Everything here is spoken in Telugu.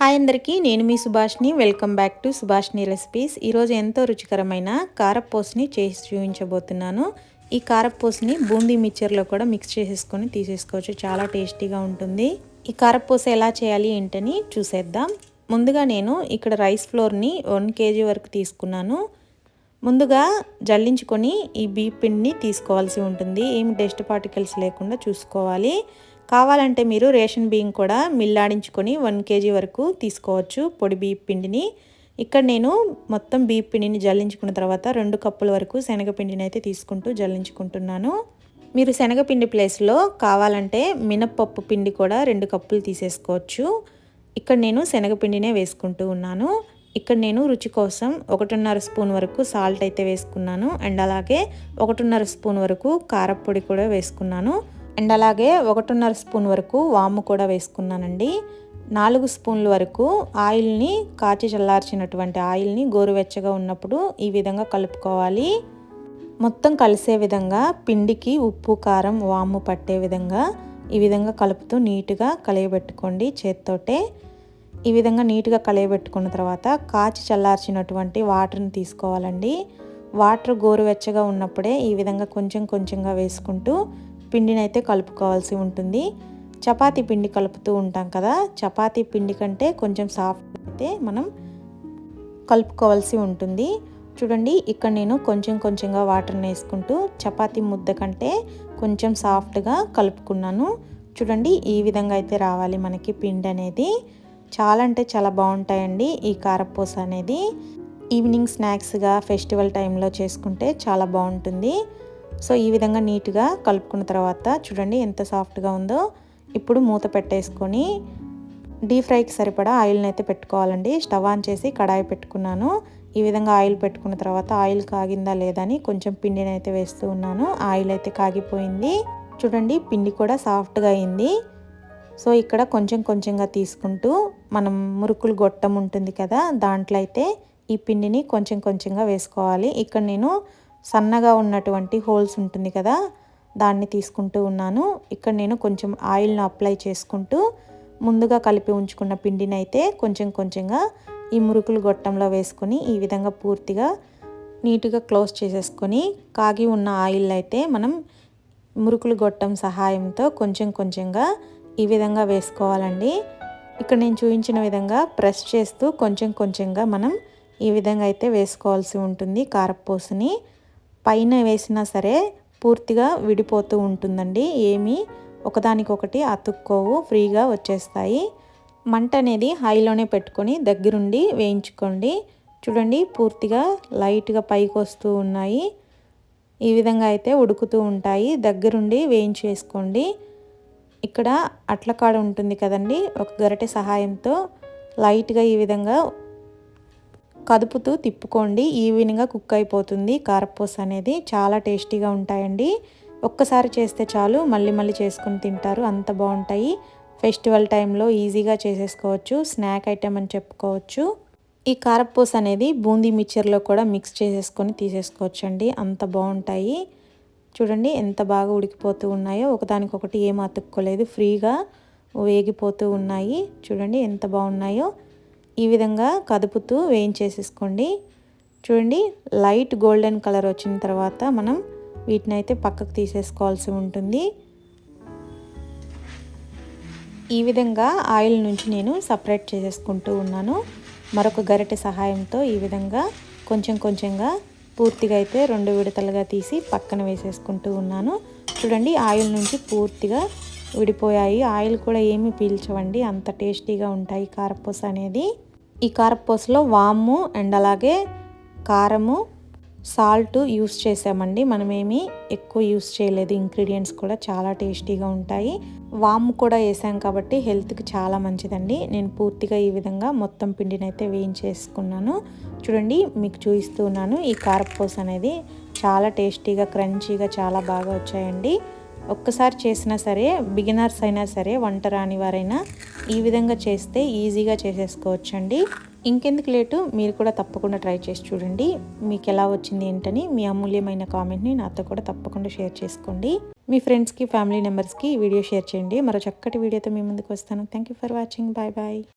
హాయ్ అందరికీ నేను మీ Subhashini. Welcome back to Subhashini recipes. ఈరోజు ఎంతో రుచికరమైన కారపోస్ని చేసి చూపించబోతున్నాను. ఈ కారపోస్ని బూందీ మిక్చర్లో కూడా మిక్స్ చేసేసుకొని తీసేసుకోవచ్చు. చాలా టేస్టీగా ఉంటుంది. ఈ కారపూస ఎలా చేయాలి ఏంటని చూసేద్దాం. ముందుగా నేను ఇక్కడ రైస్ ఫ్లోర్ని వన్ కేజీ వరకు తీసుకున్నాను. ముందుగా జల్లించుకొని ఈ బీ పిండిని తీసుకోవాల్సి ఉంటుంది. ఏమి డస్ట్ పార్టికల్స్ లేకుండా చూసుకోవాలి. కావాలంటే మీరు రేషన్ బియ్యం కూడా మిల్లాడించుకొని వన్ కేజీ వరకు తీసుకోవచ్చు పొడి బియ్య పిండిని. ఇక్కడ నేను మొత్తం బియ్య పిండిని జల్లించుకున్న తర్వాత రెండు కప్పుల వరకు శనగపిండిని అయితే తీసుకుంటూ జల్లించుకుంటున్నాను. మీరు శనగపిండి ప్లేస్లో కావాలంటే మినప్పప్పు పిండి కూడా రెండు కప్పులు తీసేసుకోవచ్చు. ఇక్కడ నేను శనగపిండినే వేసుకుంటూ ఉన్నాను. ఇక్కడ నేను రుచి కోసం ఒకటిన్నర స్పూన్ వరకు సాల్ట్ అయితే వేసుకున్నాను. అండ్ అలాగే ఒకటిన్నర స్పూన్ వరకు కారపొడి కూడా వేసుకున్నాను. అండ్ అలాగే ఒకటిన్నర స్పూన్ వరకు వాము కూడా వేసుకున్నానండి. నాలుగు స్పూన్ల వరకు ఆయిల్ని కాచి చల్లార్చినటువంటి ఆయిల్ని గోరువెచ్చగా ఉన్నప్పుడు ఈ విధంగా కలుపుకోవాలి. మొత్తం కలిసే విధంగా పిండికి ఉప్పు కారం వాము పట్టే విధంగా ఈ విధంగా కలుపుతూ నీట్గా కలియబెట్టుకోండి చేత్తోటే. ఈ విధంగా నీట్గా కలియబెట్టుకున్న తర్వాత కాచి చల్లార్చినటువంటి వాటర్ని తీసుకోవాలండి. వాటర్ గోరువెచ్చగా ఉన్నప్పుడే ఈ విధంగా కొంచెం కొంచెంగా వేసుకుంటూ పిండిని అయితే కలుపుకోవాల్సి ఉంటుంది. చపాతీ పిండి కలుపుతూ ఉంటాం కదా చపాతీ పిండి కంటే కొంచెం సాఫ్ట్ అయితే మనం కలుపుకోవాల్సి ఉంటుంది. చూడండి ఇక్కడ నేను కొంచెం కొంచెంగా వాటర్ని వేసుకుంటూ చపాతీ ముద్ద కంటే కొంచెం సాఫ్ట్గా కలుపుకున్నాను. చూడండి ఈ విధంగా అయితే రావాలి మనకి పిండి అనేది. చాలా అంటే చాలా బాగుంటాయండి ఈ కారపూస అనేది. ఈవినింగ్ స్నాక్స్గా ఫెస్టివల్ టైంలో చేసుకుంటే చాలా బాగుంటుంది. సో ఈ విధంగా నీట్గా కలుపుకున్న తర్వాత చూడండి ఎంత సాఫ్ట్గా ఉందో. ఇప్పుడు మూత పెట్టేసుకొని డీప్ ఫ్రైకి సరిపడా ఆయిల్ని అయితే పెట్టుకోవాలండి. స్టవ్ ఆన్ చేసి కడాయి పెట్టుకున్నాను. ఈ విధంగా ఆయిల్ పెట్టుకున్న తర్వాత ఆయిల్ కాగిందా లేదా అని కొంచెం పిండిని అయితే వేస్తూ ఉన్నాను. ఆయిల్ అయితే కాగిపోయింది. చూడండి పిండి కూడా సాఫ్ట్గా అయింది. సో ఇక్కడ కొంచెం కొంచెంగా తీసుకుంటూ మనం మురుకులు గొట్టం ఉంటుంది కదా దాంట్లో అయితే ఈ పిండిని కొంచెం కొంచెంగా వేసుకోవాలి. ఇక్కడ నేను సన్నగా ఉన్నటువంటి హోల్స్ ఉంటుంది కదా దాన్ని తీసుకుంటూ ఉన్నాను. ఇక్కడ నేను కొంచెం ఆయిల్ను అప్లై చేసుకుంటూ ముందుగా కలిపి ఉంచుకున్న పిండిని అయితే కొంచెం కొంచెంగా ఈ మురుకులు గొట్టంలో వేసుకొని ఈ విధంగా పూర్తిగా నీట్గా క్లోజ్ చేసేసుకొని కాగి ఉన్న ఆయిల్ అయితే మనం మురుకులు గొట్టం సహాయంతో కొంచెం కొంచెంగా ఈ విధంగా వేసుకోవాలండి. ఇక్కడ నేను చూపించిన విధంగా ప్రెస్ చేస్తూ కొంచెం కొంచెంగా మనం ఈ విధంగా అయితే వేసుకోవాల్సి ఉంటుంది కారపూసని. పైన వేసినా సరే పూర్తిగా విడిపోతూ ఉంటుందండి. ఏమీ ఒకదానికొకటి అతుక్కోవు ఫ్రీగా వచ్చేస్తాయి. మంట అనేది హైలోనే పెట్టుకొని దగ్గరుండి వేయించుకోండి. చూడండి పూర్తిగా లైట్గా పైకి వస్తూ ఉన్నాయి. ఈ విధంగా అయితే ఉడుకుతూ ఉంటాయి. దగ్గరుండి వేయించేసుకోండి. ఇక్కడ అట్లకాడ ఉంటుంది కదండి ఒక గరిటె సహాయంతో లైట్గా ఈ విధంగా కదుపుతూ తిప్పుకోండి. ఈవినింగ్గా కుక్ అయిపోతుంది. కారపూస అనేది చాలా టేస్టీగా ఉంటాయండి. ఒక్కసారి చేస్తే చాలు. మళ్ళీ మళ్ళీ చేసుకుని తింటారు. అంత బాగుంటాయి. ఫెస్టివల్ టైంలో ఈజీగా చేసేసుకోవచ్చు. స్నాక్ ఐటెం అని చెప్పుకోవచ్చు. ఈ కారపూస అనేది బూందీ మిక్చర్లో కూడా మిక్స్ చేసేసుకొని తీసేసుకోవచ్చు అండి అంత బాగుంటాయి. చూడండి ఎంత బాగా ఉడికిపోతూ ఉన్నాయో. ఒకదానికొకటి ఏం అతుక్కోలేదు. ఫ్రీగా వేగిపోతూ ఉన్నాయి. చూడండి ఎంత బాగున్నాయో. ఈ విధంగా కదుపుతూ వేయించేసేసుకోండి. చూడండి లైట్ గోల్డెన్ కలర్ వచ్చిన తర్వాత మనం వీటిని అయితే పక్కకు తీసేసుకోవాల్సి ఉంటుంది. ఈ విధంగా ఆయిల్ నుంచి నేను సపరేట్ చేసేసుకుంటూ ఉన్నాను. మరొక గరిటె సహాయంతో ఈ విధంగా కొంచెం కొంచెంగా పూర్తిగా అయితే రెండు విడతలుగా తీసి పక్కన వేసేసుకుంటూ ఉన్నాను. చూడండి ఆయిల్ నుంచి పూర్తిగా విడిపోయాయి. ఆయిల్ కూడా ఏమి పీల్చవండి అంత టేస్టీగా ఉంటాయి కారపూస అనేది. ఈ కారపూసలో వాము అండ్ అలాగే కారము సాల్ట్ యూస్ చేసామండి. మనమేమి ఎక్కువ యూస్ చేయలేదు. ఇంగ్రీడియంట్స్ కూడా చాలా టేస్టీగా ఉంటాయి. వాము కూడా వేసాం కాబట్టి హెల్త్కి చాలా మంచిదండి. నేను పూర్తిగా ఈ విధంగా మొత్తం పిండిని అయితే వేయించేసుకున్నాను. చూడండి మీకు చూపిస్తూ ఉన్నాను. ఈ కారపూస అనేది చాలా టేస్టీగా క్రంచీగా చాలా బాగా వచ్చాయండి. ఒక్కసారి చేసినా సరే బిగినర్స్ అయినా సరే వంట రాని వారైనా ఈ విధంగా చేస్తే ఈజీగా చేసేసుకోవచ్చండి. ఇంకెందుకు లేటు మీరు కూడా తప్పకుండా ట్రై చేసి చూడండి. మీకు ఎలా వచ్చింది ఏంటని మీ అమూల్యమైన కామెంట్ని నాతో కూడా తప్పకుండా షేర్ చేసుకోండి. మీ ఫ్రెండ్స్కి ఫ్యామిలీ మెంబర్స్కి వీడియో షేర్ చేయండి. మరో చక్కటి వీడియోతో మీ ముందుకు వస్తాను. Thank for watching. Bye bye.